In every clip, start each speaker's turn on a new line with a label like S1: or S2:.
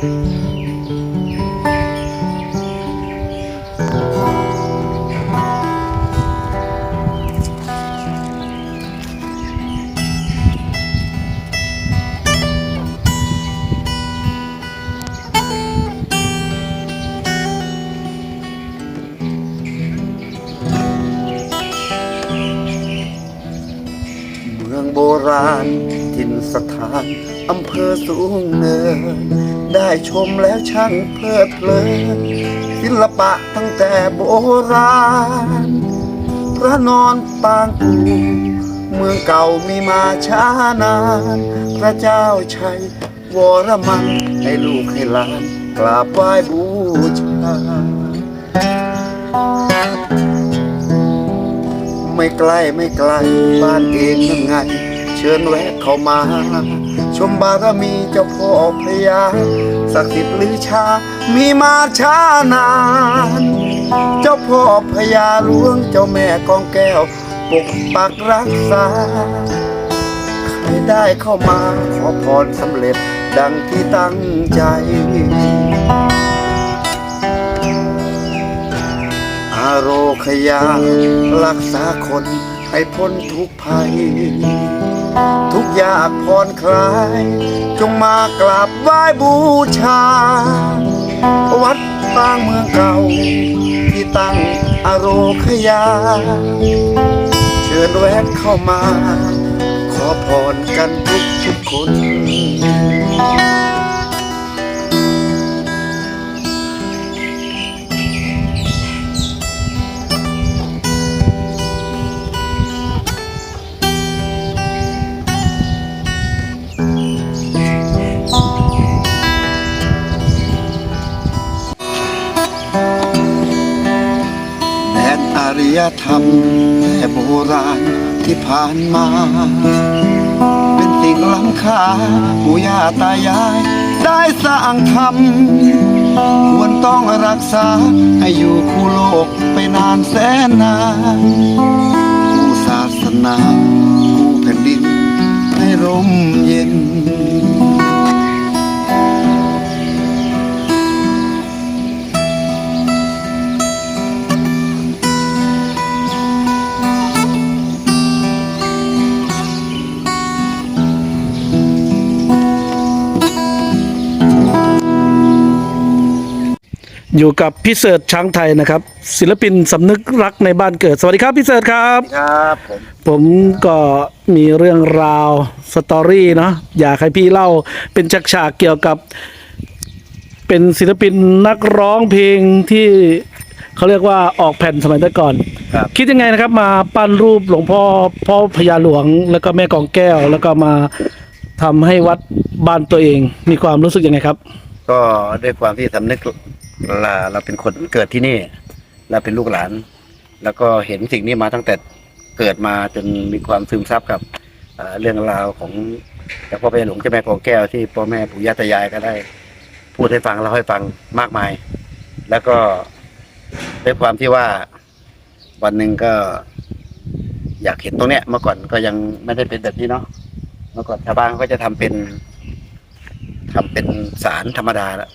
S1: เโบราณถิ่นสถานอำเภอสูงเนินได้ชมแล้วช่างเพลิดเพลินศิลปะตั้งแต่โบราณ พระนอนปางกูเมืองเก่ามีมาช้านาน พระเจ้าชัยวรมันให้ลูกให้หลานกราบไหว้บูชา ไม่ไกลไม่ไกลบ้านเองนั่นไงเชิญแวะเข้ามา ชมบารมีเจ้าพ่อพระยาศักดิ์สิทธิ์ลือชา มีมาช้านาน เจ้าพ่อพญาหลวงเจ้าแม่กองแก้ว ปกปักรักษาใครได้เข้ามาขอพรสำเร็จดังที่ตั้งใจ โรคยา รักษาคนให้พ้นทุกภัย ทุกยากผ่อนคลาย จงมากราบไหว้บูชา วัดบางเมืองเก่า ที่ตั้งอโรคยา เชิญแวะเข้ามา ขอพรกันทุกทุกคน ธรรมแต่โบราณที่ผ่านมา เป็นสิ่งล้ำค่าปู่ย่าตายาย ได้สร้างทำควรต้องรักษา ให้อยู่คู่โลกไปนานแสนนานคู่ศาสนาคู่แผ่นดินให้ร่มเย็น
S2: อยู่กับพี่เสิร์ชช้างไทยนะครับ ศิลปินสำนึกรักในบ้านเกิด สวัสดีครับพี่เสิร์ชครับ
S1: ครับผม
S2: ผมก็มีเรื่องราวสตอรี่เนาะอยากให้พี่เล่าเป็นฉากๆเกี่ยวกับ เป็นศิลปินนักร้องเพลงที่เขาเรียกว่าออกแผ่นสมัยแต่ก่อน
S1: ครับ
S2: คิดยังไงนะครับมาปั้นรูปหลวงพ่อพ่อพญาหลวง แล้วก็แม่กองแก้ว แล้วก็มาทำให้วัดบ้านตัวเอง มีความรู้สึกยังไงครับ
S1: ก็ด้วยความที่สำนึก เราเราเป็นคนเกิดที่นี่เราเป็นลูกหลาน แล้วก็เห็นสิ่งนี้มาตั้งแต่เกิดมาจนมีความซึมซับกับเเรื่องราวของแต่พ่อแม่หลวงเจ้าแม่กองแก้วที่พ่อแม่ปู่ย่าตายายก็ได้ พูดให้ฟังเล่าให้ฟังมากมาย แล้วก็ด้วยความที่ว่าวันหนึ่งก็ อยากเห็นตรงเนี้ยเมื่อก่อนก็ยังไม่ได้เป็นแบบนี้เนาะเมื่อก่อนชาวบ้านก็จะทำเป็นทำเป็นสารธรรมดาละ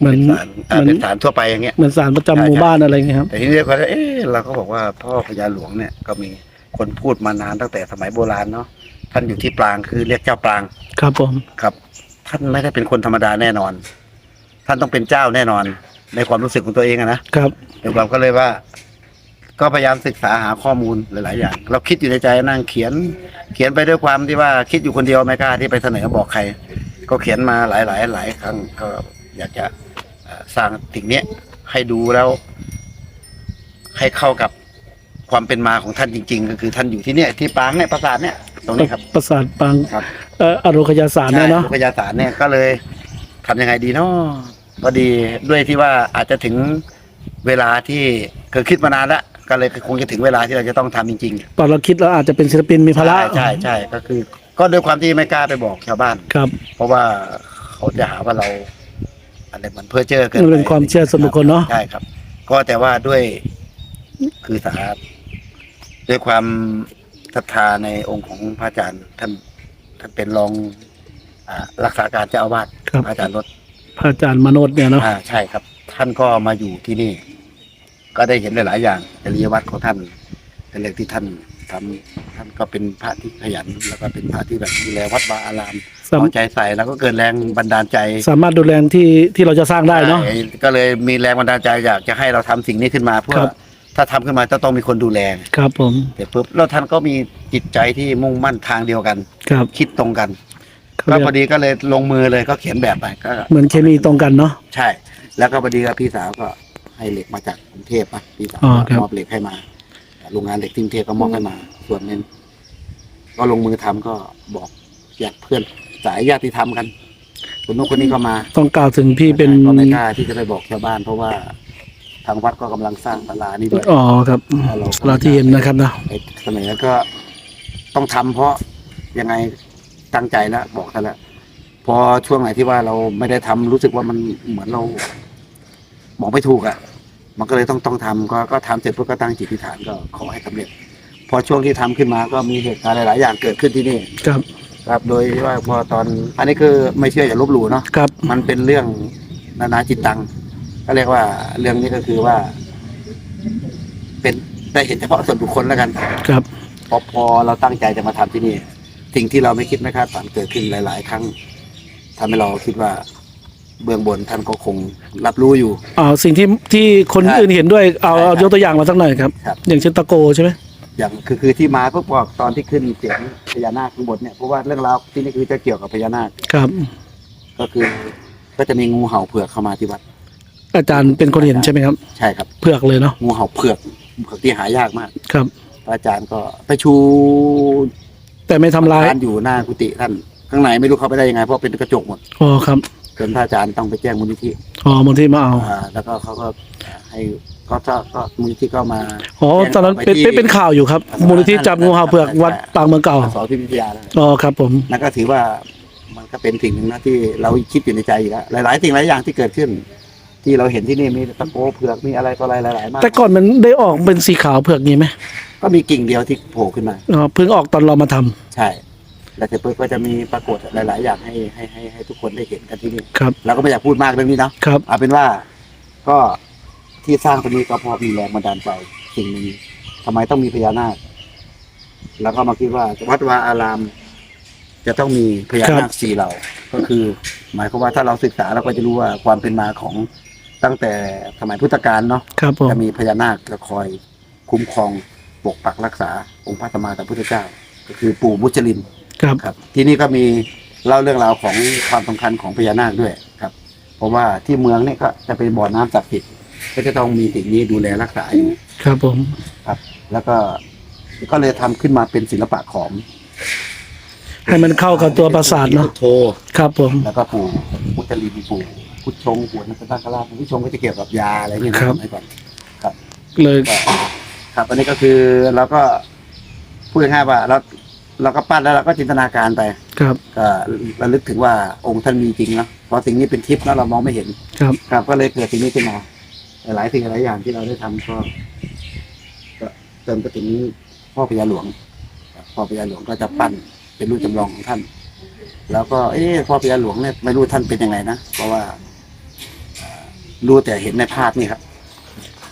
S2: เหมือน
S1: เป็นสารอ่า
S2: เหมือน
S1: เป็นสารทั่วไปอย่างเงี้ย
S2: เหมือนสารประจำ
S1: ใช่
S2: หมู่
S1: ใช่
S2: บ้านอะไรเงี้ยครับ
S1: แต่ทีนี้เราก็เอ๊ะเราก็บอกว่าพ่อพญาหลวงเนี่ยก็มีคนพูดมานานตั้งแต่สมัยโบราณเนาะท่านอยู่ที่ปรางคือเรียกเจ้าปราง
S2: ครับผม
S1: ครับ ท่านไม่ได้เป็นคนธรรมดาแน่นอน ท่านต้องเป็นเจ้าแน่นอน ในความรู้สึกของตัวเองอะนะครับในความก็เลยว่า ก็พยายามศึกษาหาข้อมูลหลาย ๆ อย่าง เราคิดอยู่ในใจนั่งเขียน เขียนไปด้วยความที่ว่าคิดอยู่คนเดียวไม่กล้าที่ไปเสนอบอกใคร ก็เขียนมาหลายหลายหลายครั้งก็อยากจะเอ่อ สร้างสิ่งเนี้ยให้ดูแล้ว ให้เข้ากับความเป็นมาของท่านจริง ๆ ก็คือท่านอยู่ที่เนี่ยที่ปรางเนี่ยปราสาทเนี่ยตรงนี้ครับ
S2: ประสาทปัง
S1: ครับ
S2: เอ่ออโรคยาสารเนี่ยเนาะ
S1: ใช่ลูกยาสารเนี่ยก็เลยทำยังไงดีเนาะพอดีด้วยที่ว่าอาจจะถึงเวลาที่เคยคิดมานานแล้วก็เลยคงจะถึงเวลาที่เราจะต้องทำจริง
S2: ตอนเราคิดเราอาจจะเป็นศิลปินมี
S1: ๆ
S2: ภาระ
S1: ใช่ใช่ใช่ก็คือ ก็ด้วยความที่ไม่กล้าไปบอกชาวบ้าน
S2: ครับ
S1: เพราะว่าเขาจะหาว่าเรา อะไรเหมือนเพ้อเจ้อเกิน
S2: มัน
S1: ไป
S2: เป็นความเชื่อส่วนบุคคลเนาะ
S1: ใช่ครับ ก็แต่ว่าด้วยคือสาด้วยความศรัทธาในองค์ของพระอาจารย์ท่านท่านเป็นรองอ่ารักษาการเจ้าอาวาส
S2: ครับ
S1: พระอาจารย์รถ
S2: พระอาจารย์มโนดเนี่ยเนาะ
S1: อ่าใช่ครับ ท่านก็มาอยู่ที่นี่ ก็ได้เห็นหลายๆอย่างจริยวัตรของท่านเป็นเรื่องที่ท่าน ทำท่านก็เป็นพระที่ขยัน แล้วก็เป็นพระที่แบบดูแลวัดวาอาราม
S2: สาม
S1: เอาใจใส่แล้วก็เกิดแรงบันดาลใจ
S2: สามารถดูแลที่ที่เราจะสร้างได้เนาะ
S1: ใช่ก็เลยมีแรงบันดาลใจอยากจะให้เราทำสิ่งนี้ขึ้นมา เพื่อ
S2: ครับ
S1: ถ้าทำขึ้นมาจะต้องมีคนดูแล
S2: ครับผม
S1: เสร็จปุ๊บแล้วท่านก็มีจิตใจที่มุ่งมั่นทางเดียวกัน
S2: ครับ
S1: คิดตรงกัน
S2: เขา
S1: ก็
S2: เรีย
S1: พอกดีก็เลยลงมือเลยก็เขียนแบบไปก็
S2: เหมือนเคมีตรงกันเนาะ
S1: ใช่ แล้วก็พอดีกับพี่สาวก็ให้เหล็กมาจากกรุงเทพอะพี่สาว
S2: อ๋อครับ
S1: มอบเหล็กให้มา โรงงานเหล็กที่กรุงเทพก็มอบให้มา ส่วนหนึงก็ลงมือทำก็บอกอยากเพื่อนสายญาติธรรมกันคนนู้นคนนี้ก็มา
S2: ต้องกล่าวถึงพี่เป็น
S1: ก็ไม่กล้าที่จะไปบอกชาวบ้าน เพราะว่าทางวัดก็กำลังสร้างศาลานี่ด้วย
S2: อ๋อครับเราที่เห็นนะครับเนาะ
S1: ไอ้เสนอก็ต้องทำเพราะยังไงตั้งใจแล้วบอกท่านแล้วพอช่วงไหนที่ว่าเราไม่ได้ทำรู้สึกว่ามันเหมือนเราบอกไม่ถูกอะ่ะ มันก็เลยต้องต้องทำก็ก็ทำเสร็จปุ๊บก็ตั้งจิตอธิษฐานก็ขอให้สำเร็จ พอช่วงที่ทำขึ้นมาก็มีเหตุการณ์หลาย ๆ อย่างเกิดขึ้นที่นี่
S2: ครับ
S1: ครับโดยที่ว่าพอตอนอันนี้คือไม่เชื่ออย่าลบหลู่เนาะ
S2: ครับ
S1: มันเป็นเรื่องนานาจิตตัง ก็เรียกว่าเรื่องนี้ก็คือว่า เป็นได้เห็นเฉพาะส่วนบุคคลแล้วกัน
S2: ครับ
S1: พอพอเราตั้งใจจะมาทำที่นี่ สิ่งที่เราไม่คิดไม่คาดฝันเกิดขึ้นหลาย ๆ ครั้งทำให้เราคิดว่า เบื้องบนท่านก็คงรับรู้อยู่
S2: เอาสิ่งที่ที่คน
S1: ใช่
S2: อื่นเห็นด้วยเอา
S1: ใช่ครับ
S2: เอายกตัวอย่างมาสักหน่อยครับ
S1: ครับ
S2: อย่างเช่นตะโกใช่ไหม
S1: อย่างคือคือที่มาเพื่อบอกตอนที่ขึ้นเสียงพญานาคข้างบนเนี่ยเพราะว่าเรื่องราวที่นี่คือจะเกี่ยวกับพญานาค
S2: ครับ
S1: ก็คือ ก็จะมีงูเห่าเผือกเข้ามาที่วัด
S2: อาจารย์เป็นคนเห็นใช่ไหมครับ
S1: ใช่ครับ
S2: เผือกเลยเนาะ
S1: งูเห่าเผือกเผือกที่หายากมาก
S2: ครับ
S1: พระอาจารย์ก็ไปชู
S2: แต่ไม่ทำร้าย
S1: ท่านอยู่หน้ากุฏิท่านข้างในไม่รู้เข้าไปได้ยังไงเพราะเป็นกระจกหมด
S2: อ๋อครับ
S1: จนพระอาจารย์ต้องไปแจ้งมูลนิธิ
S2: อ๋อบางทีมาเอา
S1: อ่าแล้วก็เขาก็ให้ก็ก็ก็มูลนิธิก็มา
S2: อ๋อตอนนั้นเป็นเป็นเป็นข่าวอยู่ครับ มูลนิธิจับงูเห่าเผือกวัดปางเมืองเก่า
S1: สอนพิวิทยาแล้ว
S2: อ๋อครับ ผม
S1: นั่นก็ถือว่ามันก็เป็นสิ่งหนึ่งนะที่เราคิดอยู่ในใจอยู่แล้วหลาย ๆ สิ่งหลายอย่างที่เกิดขึ้น ที่เราเห็นที่นี่มีตะโกเผือกมีอะไรก็อะไรหลายๆมาก
S2: แต่ก่อนมันได้ออกเป็นสีขาวเผือกนี้ไหม
S1: ก็มีกิ่งเดียวที่โผล่ขึ้นมา
S2: อ๋อเพิ่งออกตอนเรามาทำ
S1: ใช่ แล้วเสร็จปุ๊บก็จะมีปรากฏหลาย ๆ อย่างให้ให้ให้ให้ทุกคนได้เห็นกันที่นี่
S2: ครับ
S1: เราก็ไม่อยากพูดมากเรื่องนี้เนาะ
S2: ครับ
S1: เอาเป็นว่าก็ที่สร้างตรงนี้ก็เพอมีแรงบันดาลใจสิ่งหนึ่งทำไมต้องมีพญานาค แล้วก็มาคิดว่าวัดวาอาราม จะต้องมีพญานาคสี่เหล่าก็คือ หมายความว่าถ้าเราศึกษาเราก็จะรู้ว่าความเป็นมาของตั้งแต่สมัยพุทธกาลเนาะ
S2: ครับผม
S1: จะมีพญานาคจะคอยคุ้มครองปกปักรักษาองค์พระสัมมาสัมพุทธเจ้า ก็คือปู่มุจลิน
S2: ครับ
S1: ครับ ที่นี่ก็มีเล่าเรื่องราวของความสำคัญของพญานาคด้วยครับ เพราะว่าที่เมืองเนี่ยก็จะเป็นบ่อน้ำศักดิ์สิทธิ์ก็จะต้องมีสิ่งนี้ดูแลรักษาอยู่
S2: ครับผม
S1: ครับ แล้วก็ก็เลยทำขึ้นมาเป็นศิลปะขอม
S2: ให้มันเข้ากับตัวปราสาทเนาะ
S1: พุทโธ
S2: ครับผม
S1: แล้วก็ปู่มุจลินปู่พุทธชงปู่นันทนาคราชพุทธชงก็จะเกี่ยวกับยาอะไรเนี่ยนะครับ สมัยก่อน
S2: เลย
S1: ก็ครับ อันนี้ก็คือเราก็พูดง่ายๆว่าเรา เราก็ปั้นแล้วเราก็จินตนาการไป
S2: ครับ
S1: ก็ระลึกถึงว่าองค์ท่านมีจริงเนาะเพราะสิ่งนี้เป็นทิพย์แล้วเรามองไม่เห็น
S2: ครับ
S1: ครับ ก็เลยเกิดสิ่งนี้ขึ้นมาหลายๆสิ่งหลายอย่างที่เราได้ทำก็ก็เติมไปถึงพ่อพญาหลวงครับพ่อพญาหลวงก็จะปั้นเป็นรูปจำลองของท่าน แล้วก็เอ๊ะพ่อพญาหลวงเนี่ยไม่รู้ท่านเป็นยังไงนะเพราะว่าเอ่อรู้แต่เห็นในภาพนี่ครับ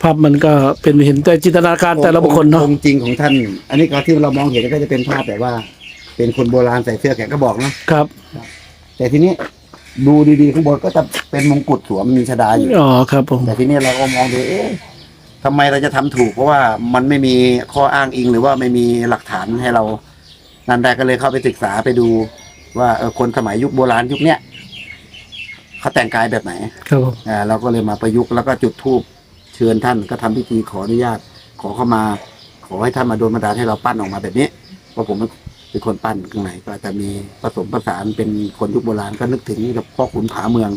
S2: ภาพมันก็เป็นเห็นแต่จินตนาการแต่ละบุคคลเนาะ
S1: องค์จริงของท่าน อันนี้ก็ที่เรามองเห็นก็จะเป็นภาพแบบว่า เป็นคนโบราณใส่เสื้อแขนกระบอกเนาะ
S2: ครับ
S1: แต่ทีนี้ดูดีๆข้างบนก็จะเป็นมงกุฎสวมมีชดาอยู่
S2: อ๋อครับผม
S1: แต่ทีนี้เราก็มองดูเอ๊ะทำไมเราจะทำถูกเพราะว่ามันไม่มีข้ออ้างอิงหรือว่าไม่มีหลักฐานให้เรานันได้ก็เลยเข้าไปศึกษาไปดู ว่าเออคนสมัยยุคโบราณยุคเนี้ยเขาแต่งกายแบบไหน
S2: ครับผม
S1: อ่าเราก็เลยมาประยุกต์แล้วก็จุดธูป เชิญท่านก็ทำพิธีขออนุญาต ขอเข้ามา ขอให้ท่านมาโดนบันดาลให้เราปั้นออกมาแบบนี้เพราะผมเป็นคนปั้นข้างในก็จะมีผสมผสานเป็นคนยุคโบราณก็นึกถึงกับพ่อขุนผาเมือง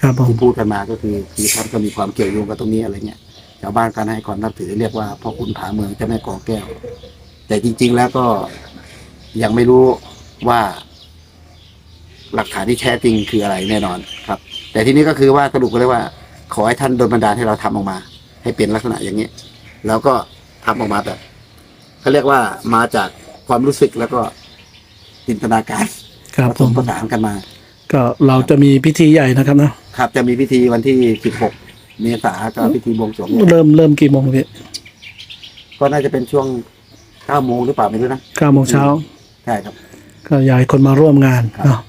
S2: ครับผม
S1: ที่พูดกันมาก็คือคือท่านก็มีความเกี่ยวโยงกับตรงนี้อะไรเงี้ยชาวบ้านก็ให้ความนับถือเรียกว่าพ่อขุนผาเมืองเจ้าแม่กอแก้ว แต่จริง ๆ แล้วก็ยังไม่รู้ว่าหลักฐานที่แท้จริงคืออะไรแน่นอนครับ แต่ทีนี้ก็คือว่าสรุปก็เลยว่า ขอให้ท่านโดนบันดาลให้เราทำออกมา ให้เป็นลักษณะอย่างนี้ แล้วก็ทำออกมาแบบเขาเรียกว่ามาจากความรู้สึกแล้วก็จินตนาการ
S2: ครับ
S1: ผ
S2: ผ
S1: ส
S2: ม
S1: มผสานกันมา
S2: ก็เราจะมีพิธีใหญ่นะครับเนาะ
S1: ครับ จะมีพิธีวันที่16เมษาก็พิธีบวงสรวง
S2: เริ่มเริ่มกี่โมงพี่
S1: ก็น่าจะเป็นช่วง9โมงหรือเปล่าไม่รู้นะ
S2: เก้าโมงเช้า
S1: ใช่ครับ
S2: ก็อยากให้คนมาร่วมงานเนาะ
S1: ครับ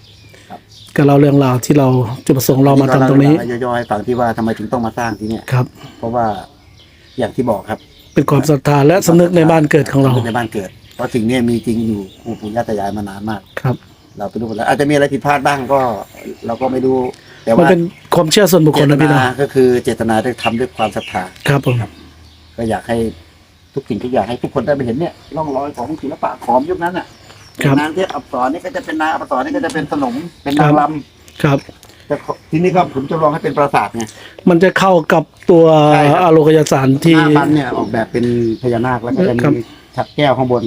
S2: ก็เล่าเรื่องราวที่เราจุดประสงค์เรามาทำตรงนี้
S1: ก็ย่อยๆให้ฟังที่ว่าทำไมถึงต้องมาสร้างที่เนี่ย
S2: ครับ
S1: เพราะว่าอย่างที่บอกครับ
S2: เป็นความศรัทธาและสำนึกในบ้านเกิดของเรา
S1: สำนึกในบ้านเกิด เพราะสิ่งเนี้มีจริงอยู่ครูปู่ย่าตายายมานานมาก
S2: ครับ
S1: เราไปดูหมดแล้วอาจจะมีอะไรผิดพลาดบ้างก็ เราก็ไม่รู้แต่
S2: มัน
S1: ว่า
S2: เป็นความเชื่อส่วนบุคค
S1: เจ
S2: ล
S1: ต
S2: นะพี่
S1: นา
S2: เนาะ
S1: ก็คือเจตนาได้ทำด้วยความศรัทธา
S2: ครับผม
S1: ก็อยากให้ทุกสิ่งทุกอย่างให้ทุกคนได้ไปเห็นเนี่ยร่องรอยของศิลปะขอมยุคนั้นอะ
S2: ครับ
S1: นางที่อับสรนี่ก็จะเป็นนางอับสรนี่ก็จะเป็นสนมเป็นนางล
S2: ครับำ
S1: แต่ทีนี้ก็ผมจะลองให้เป็นปราสาทไง
S2: มันจะเข้ากับตัว
S1: ใช่ครับ
S2: อโลกยสาร
S1: ห
S2: ที่
S1: น้าบันเนี่ยออกแบบเป็นพญานาคแล้วก็จะ
S2: ครั
S1: มี
S2: บ
S1: ฉัดแก้วข้างบน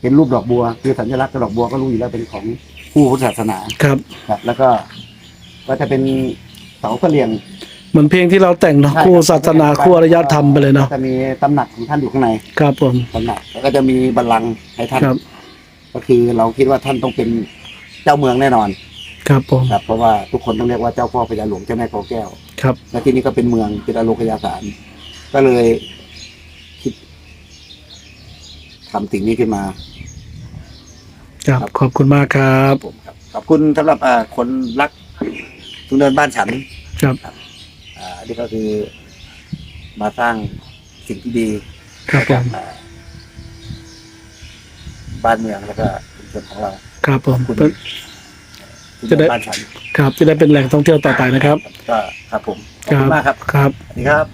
S1: เป็นรูปดอกบัว คือสัญลักษณ์กับดอกบัวก็รู้อยู่แล้วเป็นของผู้พุทธศาสนา
S2: ครับ
S1: ครับ แล้วก็ก็จะเป็นเสาเสลียง
S2: เหมือนเพลงที่เราแต่งเนาะ
S1: ใช่
S2: คู่
S1: รับ
S2: ศาสนาคู่อารยธรรมไปเลยเนาะ
S1: ก็จะมีตำหนักของท่านอยู่ข้างใน
S2: ครับผม
S1: ตำหนักแล้วก็จะมีบัลลังก์ให้ท่าน
S2: ครับ
S1: ก็คือเราคิดว่าท่านต้องเป็นเจ้าเมืองแน่นอน
S2: ครับผม
S1: ครับ เพราะว่าทุกคนต้องเรียกว่าเจ้าพ่อพญาหลวงเจ้าแม่กอแก้ว
S2: ครับ
S1: และที่นี่ก็เป็นเมืองเป็นอโลกยาสาร ก็เลยคิดทำสิ่งนี้ขึ้นมา
S2: ครับ
S1: ครับ
S2: ขอบคุณมากครับ
S1: ผมครับขอบคุณสำหรับอ่าคนรักทุนเดินบ้านฉัน
S2: ครับ
S1: อ่านี่ก็คือมาสร้างสิ่งที่ดี
S2: ครับผม
S1: ให้กัอ่า บ้านเมืองแล้วก็ชุมชนของเรา
S2: ครับผม
S1: คุณทุน
S2: จะ
S1: เดิ
S2: ได้
S1: นบ้านฉัน
S2: ครับจะได้เป็นแหล่งท่องเที่ยวต่อไปนะครับ
S1: ก็ครับผมขอบ
S2: ครั
S1: คุณมากครับ
S2: ครับ
S1: สวัสดีครับ